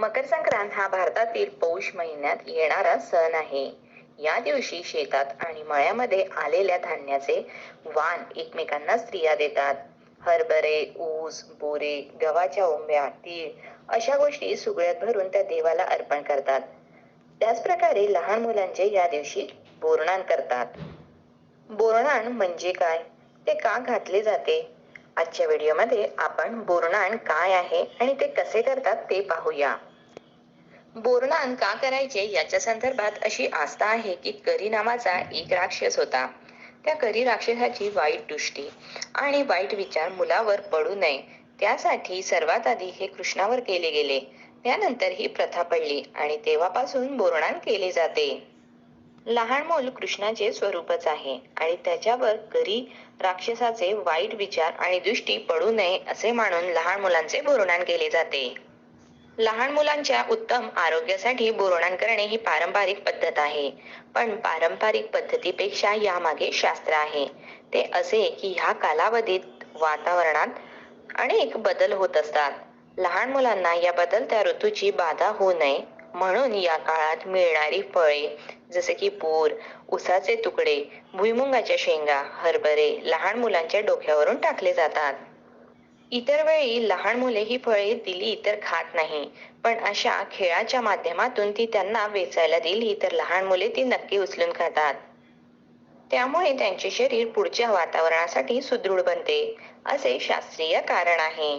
मकर संक्रांत हा भारतातील पौष महिन्यात येणारा सण आहे. या दिवशी शेतात आणि मळ्यामध्ये आलेल्या धान्याचे वाण एकमेकांना स्त्रिया देतात. हरभरे ऊस बोरे गव्हाच्या ओंब्या तीळ अशा गोष्टी सुगळ्यात भरून त्या देवाला अर्पण करतात. त्याच प्रकारे लहान मुलांचे या दिवशी बोरणान करतात. बोरणान म्हणजे काय? ते का घातले जाते? आजच्या व्हिडिओमध्ये आपण बोरणान काय आहे आणि ते कसे करतात ते पाहूया. बोरणान का करायचे याच्या संदर्भात अशी आस्था आहे की करी नावाचा एक राक्षस होता. त्या करी राक्षसाची वाईट दृष्टी आणि वाईट विचार मुलावर पडू नये. त्यासाठी सर्वात आधी हे कृष्णावर केले गेले. त्यानंतर ही प्रथा पडली आणि तेव्हापासून बोरणान केले जाते. लहान मूल कृष्णाचे स्वरूपच आहे आणि त्याच्यावर करी राक्षसाचे वाईट विचार आणि दृष्टी पडू नये असे मानून लहान मुलांचे बोरणान केले जाते. लहान मुलांच्या उत्तम आरोग्यासाठी बोरणान करणे ही पारंपरिक पद्धत आहे. पण पारंपरिक पद्धतीपेक्षा यामागे शास्त्र आहे. ते असे की ह्या कालावधीत वातावरणात अनेक बदल होत असतात. लहान मुलांना या बदलत्या ऋतूची बाधा होऊ नये. म्हणून या काळात मिळणारी फळे जसे की पूर उसाचे तुकडे भुईमुंगाच्या शेंगा हरभरे लहान मुलांच्या डोक्यावरून टाकले जातात. इतर वेळी लहान मुले ही फळे दिली तर खात नाही. पण अशा खेळाच्या माध्यमातून ती त्यांना वेचायला दिली तर लहान मुले ती नक्की उचलून खातात. त्यामुळे त्यांचे शरीर पुढच्या वातावरणासाठी सुदृढ बनते असे शास्त्रीय कारण आहे.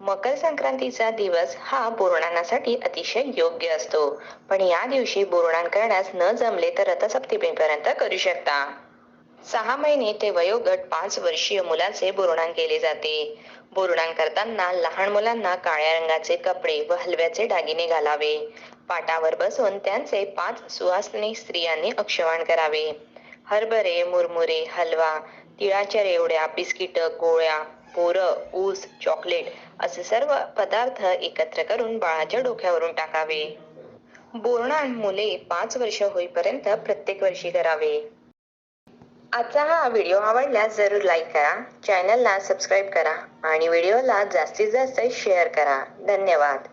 मकर संक्रांतीचा दिवस हा बोरणांसाठी अतिशय योग्य असतो पण या दिवशी बोरणान करण्यास न जमले तर रथसप्तमीपर्यंत करू शकता. सहा महिने ते वयोगट पाच वर्षीय मुलाचे बोरणान केले जाते. बोरणान करताना लहान मुलांना काळ्या रंगाचे कपडे व हलव्याचे दागिने घालावे. पाटावर बसून त्यांचे पाच सुवासनी स्त्रियांनी अक्षवाण करावे. हरभरे मुरमुरे हलवा तिळाच्या रेवड्या बिस्किट गोळ्या पोरं ऊस चॉकलेट असे सर्व पदार्थ एकत्र करून बाळाच्या डोक्यावरून टाकावे. बोरणान मुले पाच वर्ष होईपर्यंत प्रत्येक वर्षी करावे. आजचा हा व्हिडिओ आवडल्यास जरूर लाईक करा. चॅनलला सबस्क्राईब करा आणि व्हिडिओला जास्तीत जास्त शेअर करा. धन्यवाद.